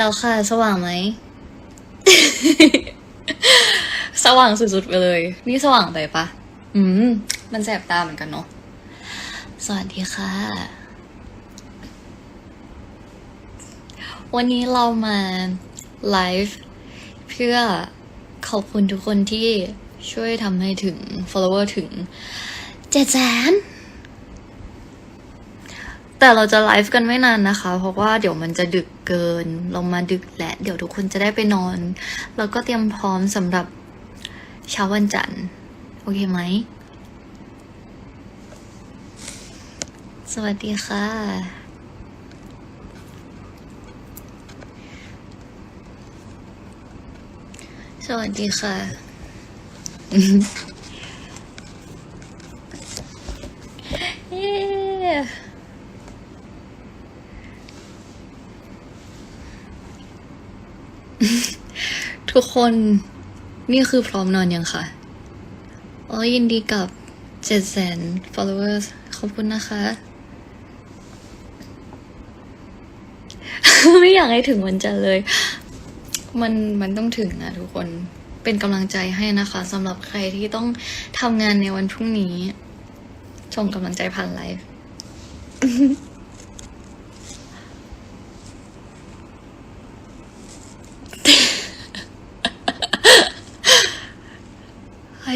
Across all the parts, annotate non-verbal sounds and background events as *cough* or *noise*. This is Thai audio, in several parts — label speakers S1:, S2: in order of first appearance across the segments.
S1: แล้วค่ะ สว่างไหม สว่างสุดๆไปเลย นี่สว่างไปปะอืม มันแสบตาเหมือนกันเนาะสวัสดีค่ะ วันนี้เรามาไลฟ์เพื่อขอบคุณทุกคนที่ช่วยทำให้ถึง follower ถึงเจ็ดแสน แต่เราจะไลฟ์กันไม่นานนะคะ เพราะว่าเดี๋ยวมันจะดึกเกิน เรามาดึกและ เดี๋ยวทุกคนจะได้ไปนอน แล้วก็เตรียมพร้อมสำหรับเช้าวันจันทร์ โอเคไหม สวัสดีค่ะ สวัสดีค่ะเย้ ทุกคนนี่คือพร้อมนอนยังคะอ๋อยินดีกับเจ็ดแสน followers ขอบคุณนะคะ ไม่อยากให้ถึงวันจันทร์เลย มันมันต้องถึงนะทุกคนเป็นกำลังใจให้นะคะสำหรับใครที่ต้องทำงานในวันพรุ่งนี้ส่งกำลังใจผ่านไลฟ์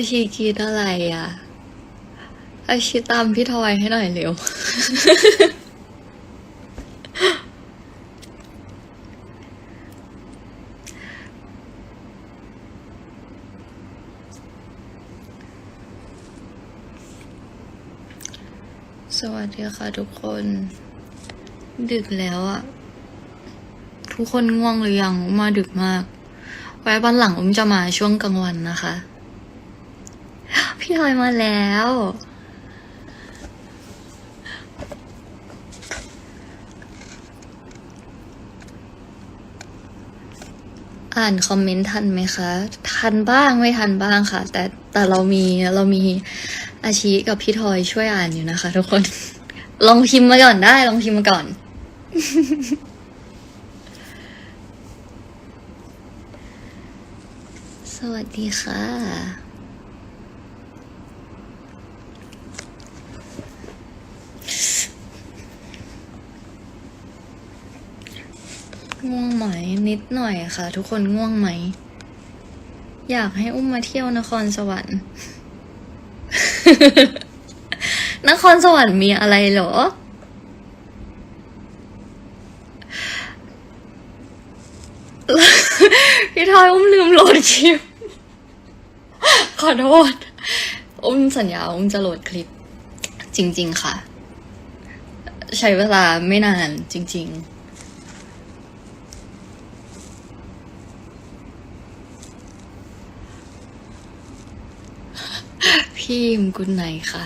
S1: ชีคิดอะไรอะอาชีตามพี่ทอยให้หน่อยเร็ว สวัสดีค่ะทุกคน ดึกแล้วอะทุกคนง่วงหรือยังมาดึกมาก ไว้วันหลังอุ้มจะมาช่วงกลางวันนะคะ พี่ทอยมาแล้ว อ่านคอมเมนต์ทันไหมคะ ทันบ้างไม่ทันบ้างค่ะ แต่แต่เรามีเรามีอาชีกับพี่ทอยช่วยอ่านอยู่นะคะ ทุกคน ลองพิมพ์มาก่อนได้ ลองพิมพ์มาก่อนสวัสดีค่ะ ง่วงไหมนิดหน่อยค่ะ ทุกคนง่วงไหม อยากให้อุ้มมาเที่ยวนครสวรรค์ นครสวรรค์มีอะไรเหรอ พี่ทอยอุ้มลืมโหลดคลิป ขอโทษ อุ้มสัญญาอุ้มจะโหลดคลิป จริง ๆ ค่ะ ใช้เวลาไม่นานจริง ๆ พี่มกุนไหนค่ะ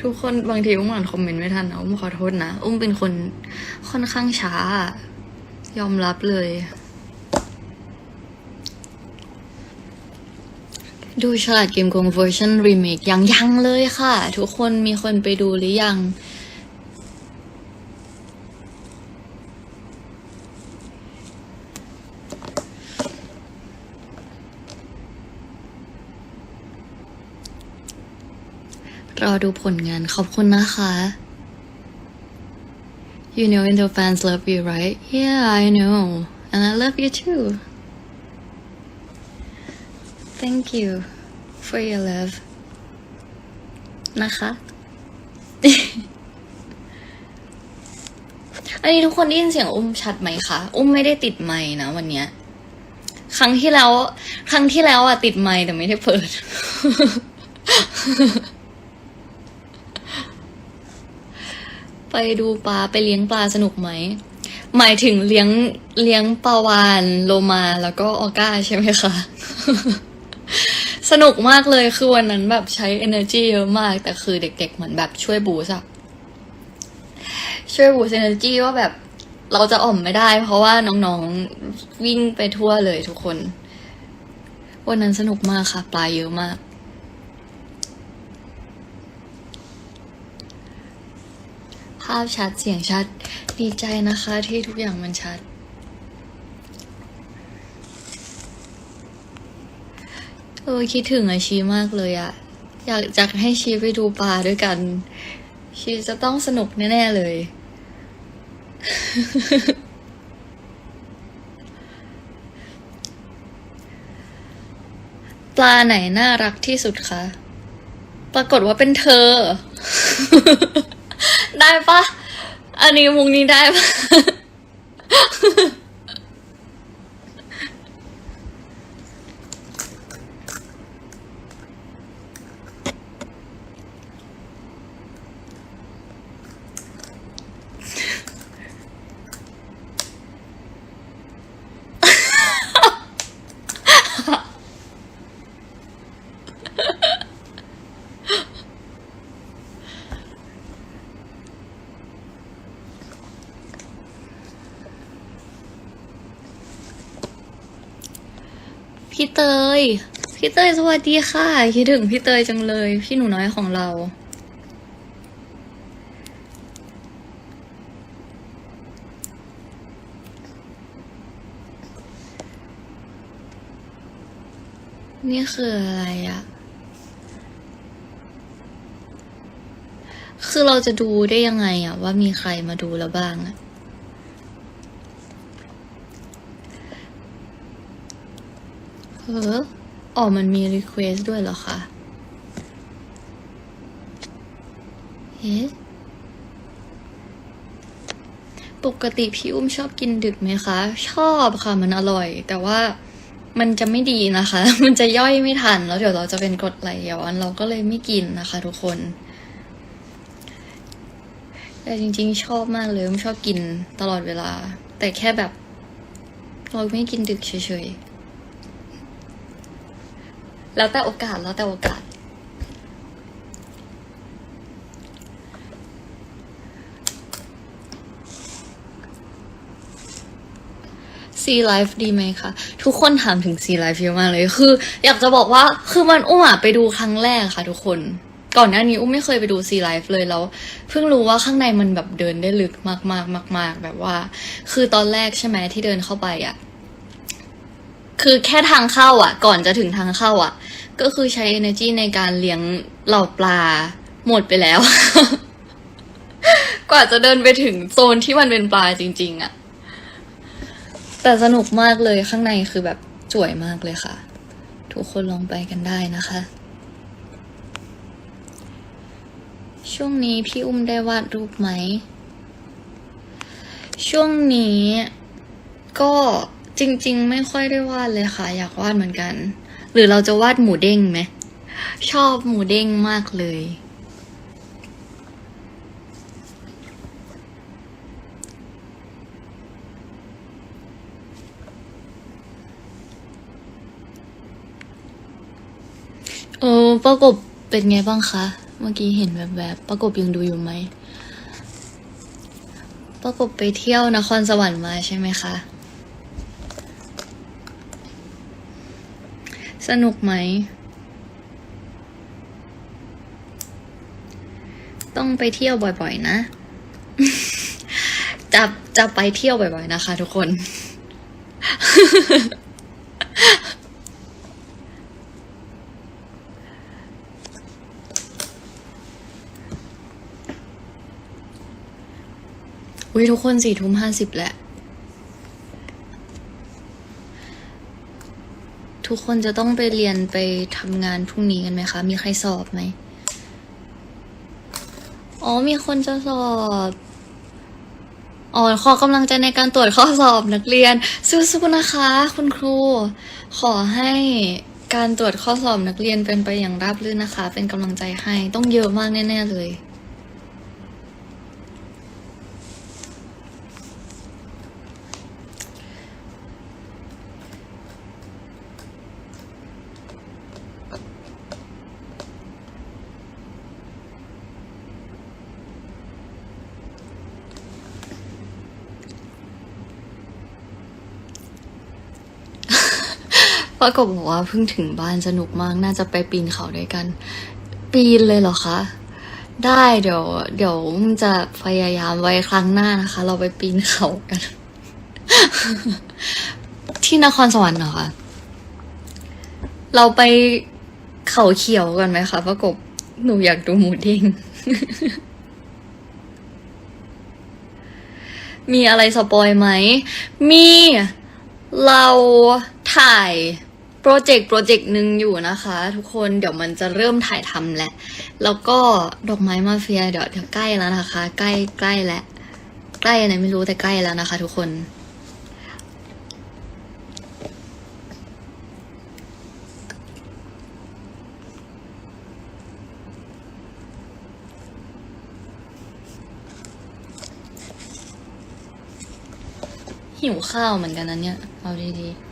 S1: ทุกคนบางทีอุ้มอ่านคอมเมนต์ไม่ทันนะอุ้มขอโทษนะ อุ้มเป็นคนค่อนข้างช้า ยอมรับเลย ดูฉลาดเกมโกงเวอร์ชันรีเมคยังยังเลยค่ะ ทุกคนมีคนไปดูหรือยัง รอดูผลงานขอบคุณนะคะ You know Intel fans love you right Yeah I know and I love you too Thank you for your love นะคะ อันนี้ทุกคนได้ยินเสียงอุ้มชัดไหมคะ อุ้มไม่ได้ติดไมค์นะวันเนี้ย ครั้งที่แล้ว ครั้งที่แล้วอะติดไมค์แต่ไม่ได้เปิด ไปดูปลาไปเลี้ยงปลาสนุกไหม หมายถึงเลี้ยงเลี้ยงปลาวานโลมาแล้วก็ออก้าใช่ไหมคะ สนุกมากเลยคือวันนั้นแบบใช้ energy เยอะมาก แต่คือเด็กๆเหมือนแบบช่วยบูสอะช่วยบูส์ energy ว่าแบบเราจะอ่อมไม่ได้ เพราะว่าน้องๆวิ่งไปทั่วเลยทุกคน วันนั้นสนุกมากค่ะ ปลาเยอะมาก ภาพชัดเสียงชัด ดีใจนะคะที่ทุกอย่างมันชัด เออคิดถึงอาชีมากเลยอะอยากจะให้ชีไปดูปลาด้วยกัน ชีจะต้องสนุกแน่ๆเลย ปลาไหนน่ารักที่สุดคะ ปรากฏว่าเป็นเธอ ได้ปะ อันนี้มุงนี้ได้ปะ พี่เต ย พี่เตยสวัสดีค่ะ คิดถึงพี่เตยจังเลย พี่หนูน้อยของเรา นี่คืออะไรอะคือเราจะดูได้ยังไงอะว่ามีใครมาดูแล้วบ้างอะ อออ๋อมันมีรีเควสด้วยเหรอคะเอ๊ะปกติพี่อุ้มชอบกินดึกไหมคะ ชอบค่ะมันอร่อย แต่ว่ามันจะไม่ดีนะคะ มันจะย่อยไม่ทัน แล้วเดี๋ยวเราจะเป็นกรดไหลย้อนเราก็เลยไม่กินนะคะ ทุกคน แต่จริง ๆ ชอบมากเลยมชอบกินตลอดเวลา แต่แค่แบบ เราไม่กินดึกเฉยๆ แล้วแต่โอกาสแล้วแต่โอกาส ซีไลฟ์ดีไหมคะ ทุกคนถามถึงซีไลฟ์เยอะมากเลย คือ อยากจะบอกว่าคือมันอุ้มอะไปดูครั้งแรกค่ะทุกคน ก่อนหน้านี้อุ้มไม่เคยไปดูซีไลฟ์เลยแล้ว เพิ่งรู้ว่าข้างในมันแบบเดินได้ลึกมากๆมาก ๆ แบบว่า คือตอนแรกใช่ไหมที่เดินเข้าไปอะ คือแค่ทางเข้าอะ ก่อนจะถึงทางเข้าอะ ก็คือใช้ energy ในการเลี้ยงเหล่าปลาหมดไปแล้ว กว่าจะเดินไปถึงโซนที่มันเป็นปลาจริง ๆ อะ แต่สนุกมากเลยข้างในคือแบบสวยมากเลยค่ะ ทุกคนลองไปกันได้นะคะ ช่วงนี้พี่อุ้มได้วาดรูปไหม ช่วงนี้ก็ จริง ๆ ไม่ค่อยได้วาดเลยค่ะ อยากวาดเหมือนกัน หรือเราจะวาดหมูเด้งไหม ชอบหมูเด้งมากเลยเออประกบเป็นไงบ้างคะ เมื่อกี้เห็นแบบแบบๆประกบยังดูอยู่ไหมประกบไปเที่ยวนครสวรรค์มาใช่ไหมคะ สนุกไหม ต้องไปเที่ยวบ่อยๆ นะ จะจะไปเที่ยวบ่อยๆ นะคะทุกคน อุ้ยทุกคนสี่ทุ่มห้าสิบแหละ ทุกคนจะต้องไปเรียนไปทำงานพรุ่งนี้กันไหมคะ มีใครสอบไหม อ๋อ มีคนจะสอบ อ๋อ ขอกำลังใจในการตรวจข้อสอบนักเรียน สู้ๆนะคะ คุณครู ขอให้การตรวจข้อสอบนักเรียนเป็นไปอย่างราบรื่นนะคะ เป็นกำลังใจให้ ต้องเยอะมากแน่ ๆ เลย อ ปรากฏบอกว่าเพิ่งถึงบ้านสนุกมากน่าจะไปปีนเขาด้วยกัน ปีนเลยเหรอคะได้เดี๋ยว เดี๋ยวมึงจะพยายามไว้ครั้งหน้านะคะ เราไปปีนเขากัน ที่นครสวรรค์เหรอคะเราไปเขาเขียวกันไหมคะประกบหนูอยากดูหมูเด้งมีอะไรสปอยไหม มีเราถ่าย โปรเจกต์โปรเจกต์หนึ่งอยู่นะคะ ทุกคนเดี๋ยวมันจะเริ่มถ่ายทำแหละ แล้วก็ดอกไม้มาเฟียเดี๋ยวเดี๋ยวใกล้แล้วนะคะ ใกล้ใกล้แล้วใกล้อะไรไม่รู้แต่ใกล้แล้วนะคะ ทุกคน หิวข้าวเหมือนกันนะเนี่ย เอาดีๆ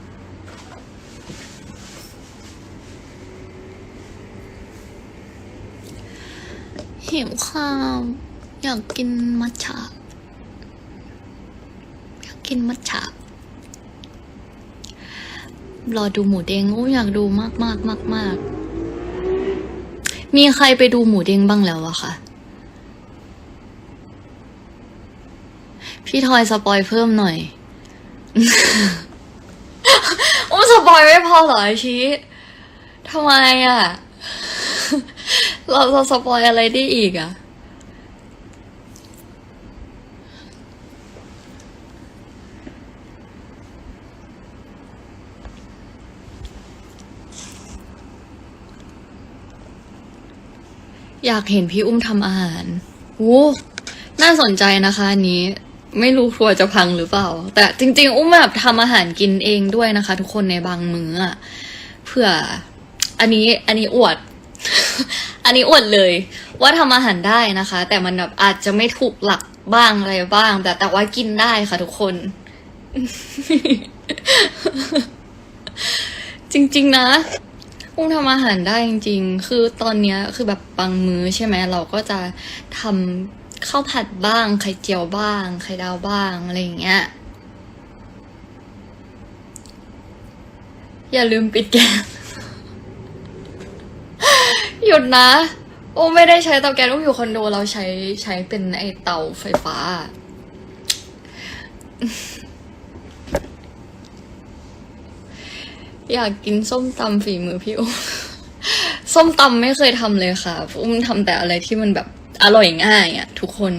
S1: หิวข้าว อยากกินมัทฉะอยากกินมัทฉะรอดูหมูเด้งโอ้อยากดูมากมากมากมากๆมีใครไปดูหมูเด้งบ้างแล้วอะคะพี่ทอยสปอยเพิ่มหน่อย โอ้สปอยไม่พอเหรอไอชีทำไมอะ เราจะสปอยอะไรได้อีกอะอยากเห็นพี่อุ้มทำอาหารโอ้น่าสนใจนะคะอันนี้ ไม่รู้ครัวจะพังหรือเปล่า แต่จริง ๆ อุ้มแบบทำอาหารกินเองด้วยนะคะ ทุกคนในบางมื้ออะเพื่อ อันนี้ อันนี้อวด อันนี้อวดเลย ว่าทำอาหารได้นะคะ แต่มันแบบอาจจะไม่ถูกหลักบ้างอะไรบ้าง แต่แต่ว่ากินได้ค่ะทุกคน จริง ๆ นะอุ้มทำอาหารได้จริง ๆ คือตอนเนี้ยคือแบบบางมื้อใช่ไหมเราก็จะทำข้าวผัดบ้าง ไข่เจียวบ้าง ไข่ดาวบ้างอะไรอย่างเงี้ย อย่าลืมปิดแก๊ส หยุดนะ โอ้ไม่ได้ใช้เตาแก๊สอุ้มอยู่คอนโดเราใช้ใช้เป็นไอเตาไฟฟ้า อยากกินส้มตำฝีมือพี่อุ้มส้มตำไม่เคยทำเลยค่ะ อุ้มทำแต่อะไรที่มันแบบอร่อยง่ายอะทุกคน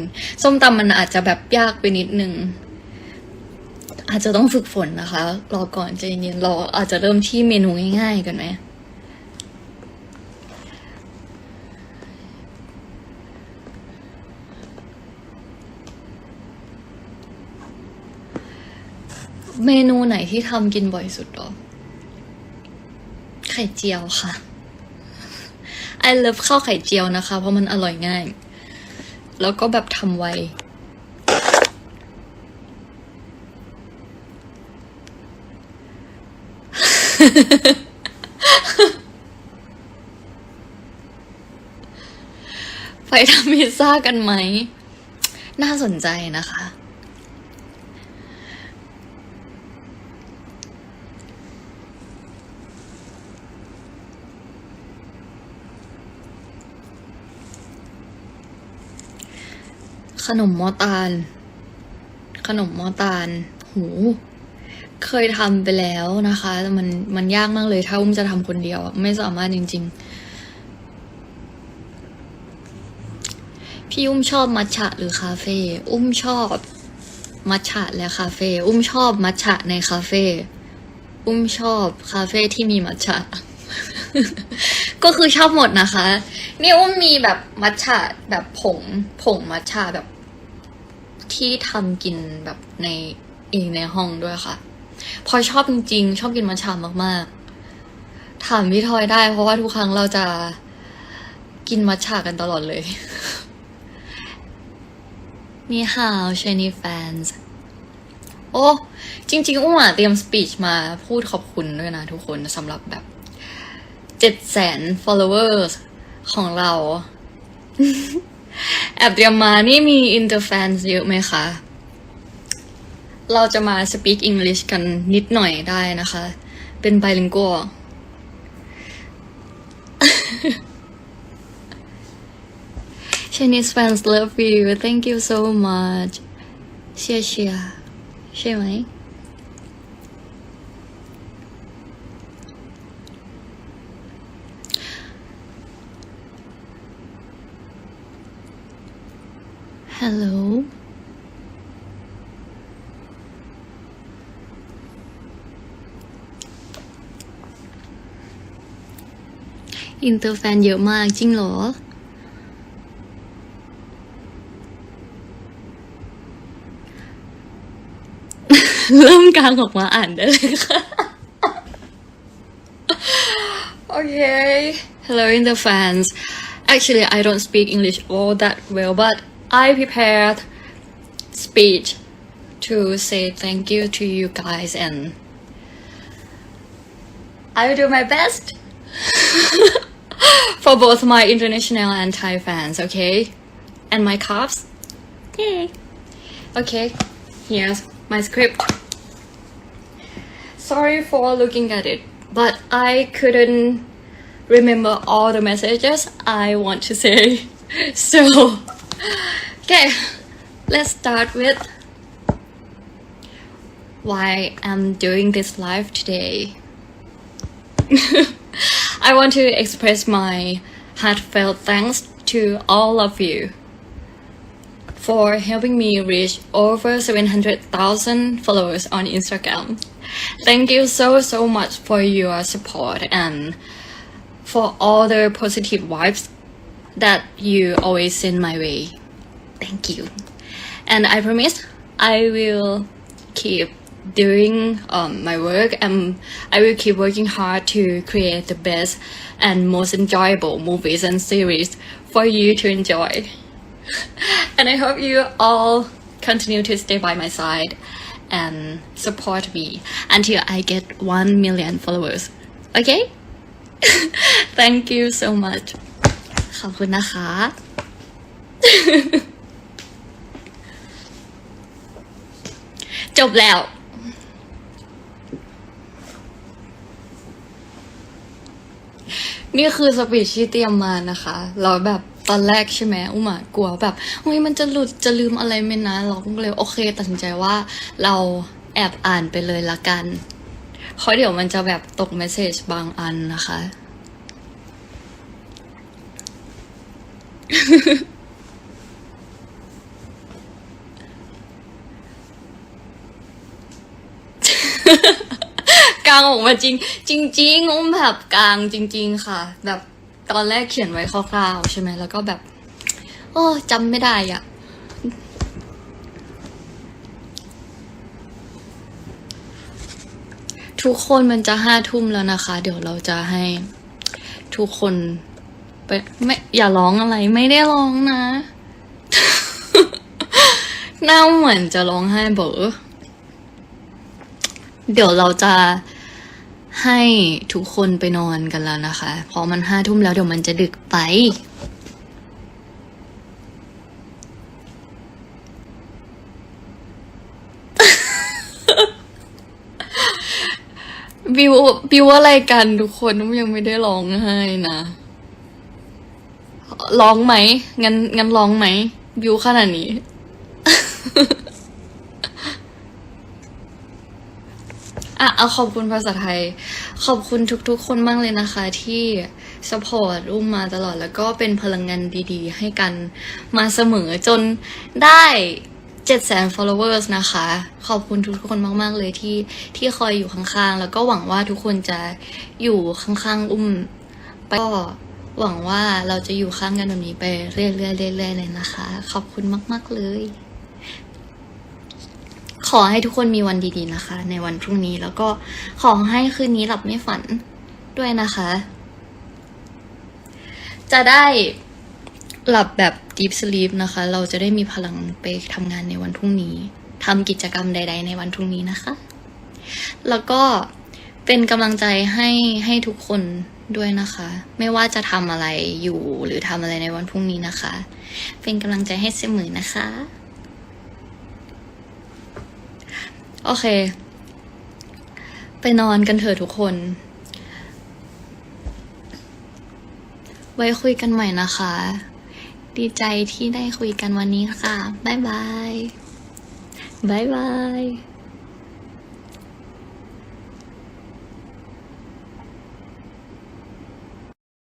S1: ส้มตำมันอาจจะแบบยากไปนิดนึง อาจจะต้องฝึกฝนนะคะ รอก่อนใจเย็นๆรออาจจะเริ่มที่เมนูง่ายๆกันไหม เมนูไหนที่ทำกินบ่อยสุดหรอ ไข่เจียวค่ะ I love ข้าวไข่เจียวนะคะ เพราะมันอร่อยง่าย แล้วก็แบบทำไว ไปทำพิซซ่ากันไหม น่าสนใจนะคะ ข นมมอตาล ขนมมอตาล หู เคยทำไปแล้วนะคะแต่มันมันยากมากเลยถ้าอุ้มจะทำคนเดียว ไม่สามารถจริง ๆ พี่อุ้มชอบมัทฉะหรือคาเฟ่อุ้มชอบมัทฉะและคาเฟ่อุ้มชอบมัทฉะในคาเฟ่อุ้มชอบคาเฟ่ที่มีมัทฉะ ก็คือชอบหมดนะคะ นี่อุ้มมีแบบมัทฉะแบบผงผงมัทฉะแบบ ที่ทำกินแบบในเองในห้องด้วยค่ะ พอชอบจริงๆ ชอบกินมัทฉะมากๆ ถามพี่ทอยได้ เพราะว่าทุกครั้งเราจะกินมัทฉะกันตลอดเลยนี่ฮาวเชนีแฟนส์โอ้จริง ๆอุ้มอะเตรียมสปีชมาพูดขอบคุณด้วยนะทุกคนสำหรับแบบเจ็ดแสน followers ของเรา แอบเตรียมมานี่มี interfans เยอะไหมคะ เราจะมา speak English กันนิดหน่อยได้นะคะ เป็นไบลิงกัว Chinese fans love you thank you so much เชียร์เชียร์ใช่ไหม Hello อินเตอร์แฟนเยอะมากจริงเหรอ เริ่มกลางออกมาอ่านได้เลยค่ะ *laughs* *laughs* okay hello in the fans actually I don't speak English all that well but I prepared speech to say thank you to you guys and I will do my best *laughs* for both my international and Thai fans okay? And my cups yay. Okay here's my script. Sorry for looking at it, but I couldn't remember all the messages I want to say. *laughs* So, okay, let's start with why I'm doing this live today. *laughs* I want to express my heartfelt thanks to all of you for helping me reach over 700,000 followers on Instagram. Thank you so, so much for your support and for all the positive vibes that you always send my way. Thank you. And I promise I will keep doing um, my work and I will keep working hard to create the best and most enjoyable movies and series for you to enjoy. *laughs* and I hope you all continue to stay by my side and support me until I get 1 million followers. Okay? *laughs* Thank you so much. ขอบคุณนะคะ จบแล้ว นี่คือสปีชที่เตรียมมานะคะแล้วแบบตอนแรกใช่ไหมอุ้มอะกลัวแบบเฮ้ยมันจะหลุดจะลืมอะไรไหมนะ เราก็เลยโอเคตัดสินใจว่าเราแอบอ่านไปเลยละกันเพราะเดี๋ยวมันจะแบบตกเมสเซจบางอันนะคะ กลางออกมาจริง จริงๆอุ้มแบบกลางจริง ๆ ค่ะ แบบตอนแรกเขียนไว้คร่าวๆใช่ไหมแล้วก็แบบ โอ้จำไม่ได้อะทุกคนมันจะห้าทุ่มแล้วนะคะ เดี๋ยวเราจะให้ทุกคน ไปไม่อย่าร้องอะไรไม่ได้ร้องนะ หน้าเหมือนจะร้องไห้เบอเดี๋ยวเราจะให้ทุกคนไปนอนกันแล้วนะคะ เพราะมันห้าทุ่มแล้วเดี๋ยวมันจะดึกไป บิวบิวอะไรกันทุกคนยังไม่ได้ร้องไห้นะ ร้องไหมงั้นงั้นร้องไหมบิวขนาดนี้ อะเอาขอบคุณภาษาไทย ขอบคุณทุกๆ คนมากเลยนะคะ ที่สปอร์ตอุ้มมาตลอดแล้วก็เป็นพลังงานดี ๆ ให้กันมาเสมอจนได้7 0 0 0 0 followers นะคะ ขอบคุณทุกคนมาก ๆ เลยที่ที่คอยอยู่ข้างๆ แล้วก็หวังว่าทุกคนจะอยู่ข้างๆ อุ้ม ไปก็ หวังว่าเราจะอยู่ข้างกันแบบนี้ไปเรื่อยๆเรื่อยๆเลยนะคะ ขอบคุณมาก ๆ เลย ขอให้ทุกคนมีวันดีๆนะคะ ในวันพรุ่งนี้แล้วก็ขอให้คืนนี้หลับไม่ฝันด้วยนะคะ จะได้หลับแบบ deep sleep นะคะ เราจะได้มีพลังไปทำงานในวันพรุ่งนี้ทำกิจกรรมใด ๆ ในวันพรุ่งนี้นะคะ แล้วก็เป็นกำลังใจให้ให้ทุกคน ด้วยนะคะ ไม่ว่าจะทำอะไรอยู่หรือทำอะไรในวันพรุ่งนี้นะคะ เป็นกำลังใจให้เสมอนะคะ โอเค ไปนอนกันเถอะทุกคน ไว้คุยกันใหม่นะคะ ดีใจที่ได้คุยกันวันนี้ค่ะ บ๊ายบาย บ๊ายบาย